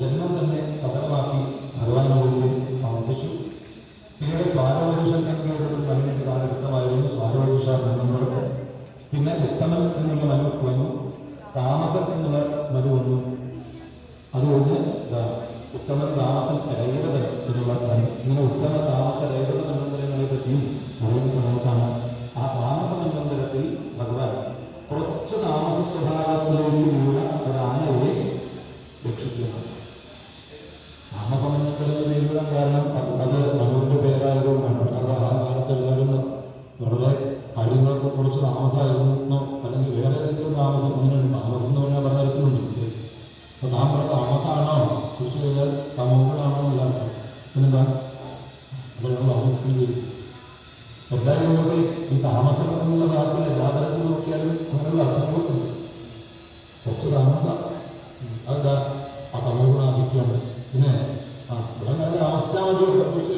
ജന്മം തന്നെ സദർവാക്കി ഭഗവാൻ ഗോവിന്ദൻ സമർപ്പിച്ചു. പിന്നീട് സ്വാരോപുരുഷ സംഖ്യയുടെ ഒരു പതിനെട്ട് കാലഘട്ടമായിരുന്നു സ്വാരോപുരുഷ ബ്രഹ്മങ്ങൾക്ക് പിന്നെ ഉത്തമൻ എന്നുള്ള മനുക്ക് വന്നു താമസം എന്നുള്ള മനു വന്നു. അതുകൊണ്ട് ഉത്തമൻ താമസം കരയുടെ ചെയ്യാൻ കാരണം അത് മനുവിന്റെ പേരായതുകൊണ്ടാണ്. അല്ലാതെ ആ കാലത്ത് എല്ലാവരും വെറുതെ കാര്യങ്ങളൊക്കെ കുറച്ച് താമസമായിരുന്നു അല്ലെങ്കിൽ വേറെ ഏതെങ്കിലും താമസം അങ്ങനെയുണ്ട് താമസം എന്ന് പറഞ്ഞാൽ പല തരത്തിലുണ്ട് അപ്പോൾ താൻ പറഞ്ഞ താമസമാണോ കൃഷി ചെയ്താൽ തമോകളാണോ എന്നല്ല. പിന്നെന്താ? അതിനുള്ള താമസത്തിൽ എന്തായാലും നമുക്ക് ഈ താമസം എന്നുള്ള കാര്യത്തിൽ എല്ലാ തരത്തിൽ നോക്കിയാലും അങ്ങനെയുള്ള അർത്ഥങ്ങളുണ്ട് കുറച്ച് താമസം. അതെന്താ? ആ തമോഗുണാധിക്യമാണ് പിന്നെ Hallelujah.